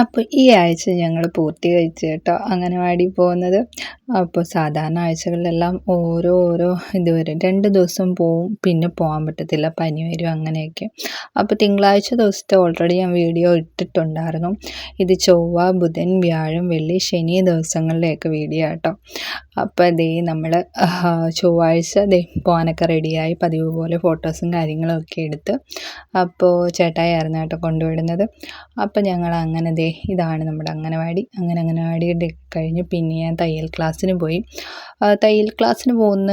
അപ്പോൾ ഈ ആഴ്ച ഞങ്ങൾ പൂർത്തീകരിച്ചു കേട്ടോ അംഗനവാടി പോകുന്നത്. അപ്പോൾ സാധാരണ ആഴ്ചകളിലെല്ലാം ഓരോ ഓരോ ഇത് വരും. രണ്ട് ദിവസം പോവും പിന്നെ പോകാൻ പറ്റത്തില്ല പനി വരും അങ്ങനെയൊക്കെ. അപ്പോൾ തിങ്കളാഴ്ച ദിവസത്തെ ഓൾറെഡി ഞാൻ വീഡിയോ ഇട്ടിട്ടുണ്ടായിരുന്നു. ഇത് ചൊവ്വ ബുധൻ വ്യാഴം വെള്ളി ശനി ദിവസങ്ങളിലെയൊക്കെ വീഡിയോ കേട്ടോ അപ്പോൾ ദേ നമ്മൾ ചൊവ്വാഴ്ച ദേ പോകാനൊക്കെ റെഡിയായി പതിവ് പോലെ ഫോട്ടോസും കാര്യങ്ങളും ഒക്കെ എടുത്ത് അപ്പോൾ ചേട്ടായിരുന്നു കേട്ടോ കൊണ്ടുവിടുന്നത്. അപ്പോൾ ഞങ്ങൾ അങ്ങനെ ദേ ഇതാണ് നമ്മുടെ അംഗനവാടി. അങ്ങനെ അംഗനവാടിയുടെ കഴിഞ്ഞ് പിന്നെ ഞാൻ തയ്യൽ ക്ലാസ്സിന് പോയി. തയ്യൽ ക്ലാസ്സിന് പോകുന്ന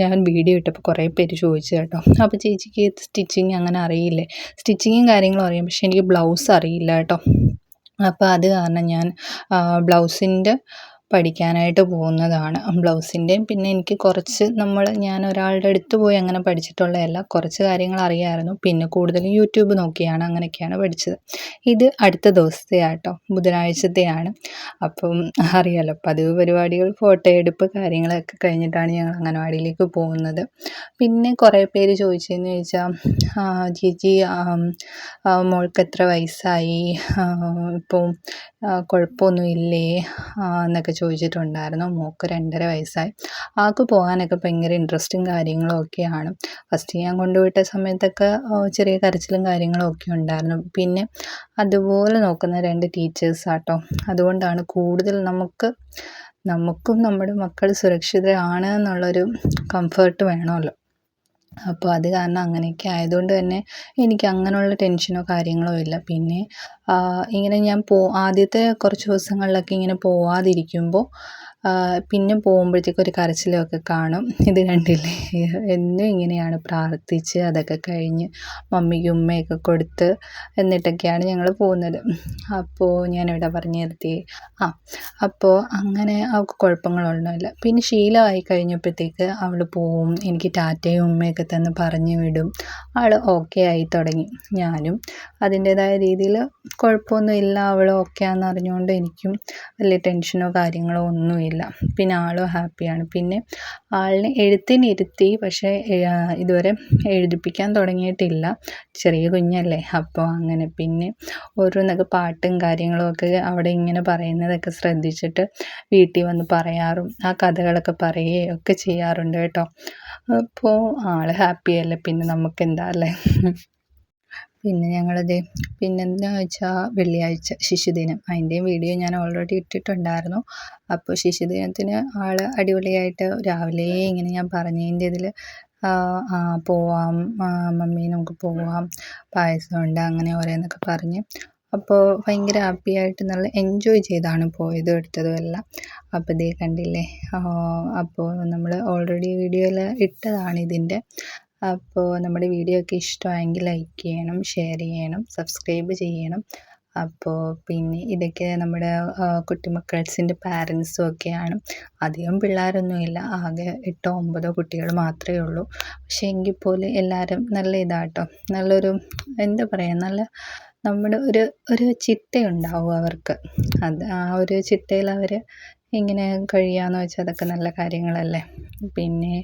ഞാൻ വീഡിയോ ഇട്ടപ്പോൾ കുറേ പേര് ചോദിച്ചു കേട്ടോ. അപ്പോൾ ചേച്ചിക്ക് സ്റ്റിച്ചിങ് അങ്ങനെ അറിയില്ലേ? സ്റ്റിച്ചിങ്ങും കാര്യങ്ങളും അറിയാം. പക്ഷേ എനിക്ക് ബ്ലൗസ് അറിയില്ല കേട്ടോ. അപ്പോൾ അത് കാരണം ഞാൻ ബ്ലൗസിന്റെ പഠിക്കാനായിട്ട് പോകുന്നതാണ്. ബ്ലൗസിന്റെയും പിന്നെ എനിക്ക് കുറച്ച് നമ്മൾ ഞാൻ ഒരാളുടെ അടുത്ത് പോയി അങ്ങനെ പഠിച്ചിട്ടുള്ളതല്ല കുറച്ച് കാര്യങ്ങൾ അറിയാമായിരുന്നു പിന്നെ കൂടുതലും യൂട്യൂബ് നോക്കിയാണ് അങ്ങനെയൊക്കെയാണ് പഠിച്ചത്. ഇത് അടുത്ത ദിവസത്തെ ആട്ടോ ബുധനാഴ്ചത്തെയാണ്. അപ്പം അറിയാലോ പതിവ് പരിപാടികൾ ഫോട്ടോ എടുപ്പ് കാര്യങ്ങളൊക്കെ കഴിഞ്ഞിട്ടാണ് ഞങ്ങൾ അംഗനവാടിയിലേക്ക് പോകുന്നത്. പിന്നെ കുറേ പേര് ചോദിച്ചതെന്ന് ചോദിച്ചാൽ ചേച്ചി മോൾക്ക് എത്ര വയസ്സായി? ഇപ്പോൾ കുഴപ്പമൊന്നും ഇല്ലേ എന്നൊക്കെ ചോദിച്ചിട്ടുണ്ടായിരുന്നു. മോൾക്ക് രണ്ടര വയസ്സായി. ആൾക്ക് പോകാനൊക്കെ ഭയങ്കര ഇൻട്രസ്റ്റും കാര്യങ്ങളും ഒക്കെയാണ് ഫസ്റ്റ് ഞാൻ കൊണ്ടുവിട്ട സമയത്തൊക്കെ ചെറിയ കരച്ചിലും കാര്യങ്ങളും ഒക്കെ ഉണ്ടായിരുന്നു. പിന്നെ അതുപോലെ നോക്കുന്ന രണ്ട് ടീച്ചേഴ്സ് ആട്ടോ. അതുകൊണ്ടാണ് കൂടുതൽ നമുക്ക് നമുക്കും നമ്മുടെ മക്കൾ സുരക്ഷിതരാണ് എന്നുള്ളൊരു കംഫേർട്ട് വേണമല്ലോ. അപ്പോൾ അത് കാരണം അങ്ങനെയൊക്കെ ആയതുകൊണ്ട് തന്നെ എനിക്ക് അങ്ങനെയുള്ള ടെൻഷനോ കാര്യങ്ങളോ ഇല്ല. പിന്നെ ഇങ്ങനെ ഞാൻ പോ ആദ്യത്തെ കുറച്ച് ദിവസങ്ങളിലൊക്കെ ഇങ്ങനെ പോവാതിരിക്കുമ്പോൾ പിന്നെ പോകുമ്പോഴത്തേക്കും ഒരു കരച്ചിലൊക്കെ കാണും. ഇത് കണ്ടില്ലേ? എന്നും ഇങ്ങനെയാണ് പ്രാർത്ഥിച്ച് അതൊക്കെ കഴിഞ്ഞ് മമ്മിക്കും ഉമ്മയൊക്കെ കൊടുത്ത് എന്നിട്ടൊക്കെയാണ് ഞങ്ങൾ പോകുന്നത്. അപ്പോൾ ഞാനിവിടെ പറഞ്ഞു നിർത്തി ആ അപ്പോൾ അങ്ങനെ അവൾക്ക് കുഴപ്പങ്ങളൊന്നുമില്ല. പിന്നെ ശീലമായി കഴിഞ്ഞപ്പോഴത്തേക്ക് അവൾ പോവും. എനിക്ക് ടാറ്റയും ഉമ്മയൊക്കെ തന്ന് പറഞ്ഞു വിടും. ആൾ ഓക്കെ ആയി തുടങ്ങി. ഞാനും അതിന്റേതായ രീതിയിൽ കുഴപ്പമൊന്നുമില്ല. അവൾ ഓക്കെ ആണെന്ന് അറിഞ്ഞുകൊണ്ട് എനിക്കും വലിയ ടെൻഷനോ കാര്യങ്ങളോ ഒന്നുമില്ല. പിന്നെ ആളും ഹാപ്പിയാണ് പിന്നെ ആളിനെ എഴുത്തിനിരുത്തി പക്ഷേ ഇതുവരെ എഴുതിപ്പിക്കാൻ തുടങ്ങിയിട്ടില്ല. ചെറിയ കുഞ്ഞല്ലേ അപ്പോൾ അങ്ങനെ. പിന്നെ ഓരോന്നൊക്കെ പാട്ടും കാര്യങ്ങളുമൊക്കെ അവിടെ ഇങ്ങനെ പറയുന്നതൊക്കെ ശ്രദ്ധിച്ചിട്ട് വീട്ടിൽ വന്ന് പറയാറും ആ കഥകളൊക്കെ പറയുകയും ഒക്കെ ചെയ്യാറുണ്ട് കേട്ടോ. അപ്പോൾ ആൾ ഹാപ്പിയല്ലേ പിന്നെ നമുക്കെന്താ അല്ലേ? പിന്നെ ഞങ്ങളത് പിന്നെന്താ വെച്ചാൽ വെള്ളിയാഴ്ച ശിശുദിനം. അതിന്റെയും വീഡിയോ ഞാൻ ഓൾറെഡി ഇട്ടിട്ടുണ്ടായിരുന്നു. അപ്പോൾ ശിശുദിനത്തിന് ആൾ അടിപൊളിയായിട്ട് രാവിലെ ഇങ്ങനെ ഞാൻ പറഞ്ഞതിന്റെ ഇതിൽ പോവാം മമ്മി നമുക്ക് പോവാം പായസമുണ്ട് അങ്ങനെ ഓരോന്നൊക്കെ പറഞ്ഞ്. അപ്പോൾ ഭയങ്കര ഹാപ്പി ആയിട്ട് നല്ല എൻജോയ് ചെയ്താണ് പോയതും എടുത്തതും എല്ലാം. അപ്പോൾ ഇതേ കണ്ടില്ലേ? അപ്പോൾ നമ്മൾ ഓൾറെഡി വീഡിയോയിൽ ഇട്ടതാണ് ഇതിന്റെ അപ്പോൾ നമ്മുടെ വീഡിയോ ഒക്കെ ഇഷ്ടമായെങ്കിൽ ലൈക്ക് ചെയ്യണം ഷെയർ ചെയ്യണം സബ്സ്ക്രൈബ് ചെയ്യണം. അപ്പോൾ പിന്നെ ഇതൊക്കെ നമ്മുടെ കുട്ടിമക്കൾസിന്റെ പാരൻസും ഒക്കെയാണ്. അധികം പിള്ളേരൊന്നുമില്ല. ആകെ എട്ടോ ഒമ്പതോ കുട്ടികൾ മാത്രമേ ഉള്ളൂ. പക്ഷേ എങ്കിൽ പോലും എല്ലാവരും നല്ല ഇതാട്ടോ. നല്ലൊരു എന്താ പറയുക നല്ല നമ്മുടെ ഒരു ഒരു ചിട്ടയുണ്ടാവും അവർക്ക്. അത് ആ ഒരു ചിട്ടയിൽ അവർ ഇങ്ങനെ കഴിയാന്ന് വെച്ചാൽ അതൊക്കെ നല്ല കാര്യങ്ങളല്ലേ. പിന്നെ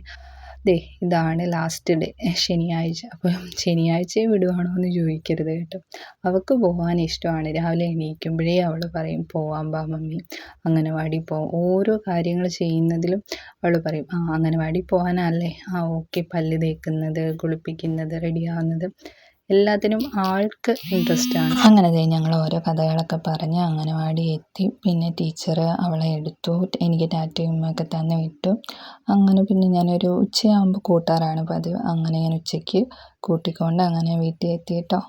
ദേ ഇതാണ് ലാസ്റ്റ് ഡേ ശനിയാഴ്ച. അപ്പോൾ ശനിയാഴ്ചയെ വിടുവാണോ എന്ന് ചോദിക്കരുത് കേട്ടോ. അവൾക്ക് പോകാൻ ഇഷ്ടമാണ്. രാവിലെ എണീക്കുമ്പോഴേ അവൾ പറയും പോവാം ബാ മമ്മി. അംഗനവാടി പോവാം ഓരോ കാര്യങ്ങൾ ചെയ്യുന്നതിലും അവൾ പറയും ആ അംഗനവാടി പോകാനല്ലേ ആ ഓക്കെ പല്ല് തേക്കുന്നത് കുളിപ്പിക്കുന്നത് റെഡിയാവുന്നത് എല്ലാത്തിനും ആൾക്ക് ഇൻട്രസ്റ്റ് ആണ്. അങ്ങനെ ഞങ്ങൾ ഓരോ കഥകളൊക്കെ പറഞ്ഞ് അംഗനവാടി എത്തി. പിന്നെ ടീച്ചർ അവളെ എടുത്തു. എനിക്ക് ടാറ്റയും ഒക്കെ തന്നെ വിട്ടു. അങ്ങനെ പിന്നെ ഞാനൊരു ഉച്ചയാകുമ്പോൾ കൂട്ടാറാണ് പതിവ്. അങ്ങനെ ഞാൻ ഉച്ചയ്ക്ക് കൂട്ടിക്കൊണ്ട് അങ്ങനെ വീട്ടിൽ എത്തി കേട്ടോ.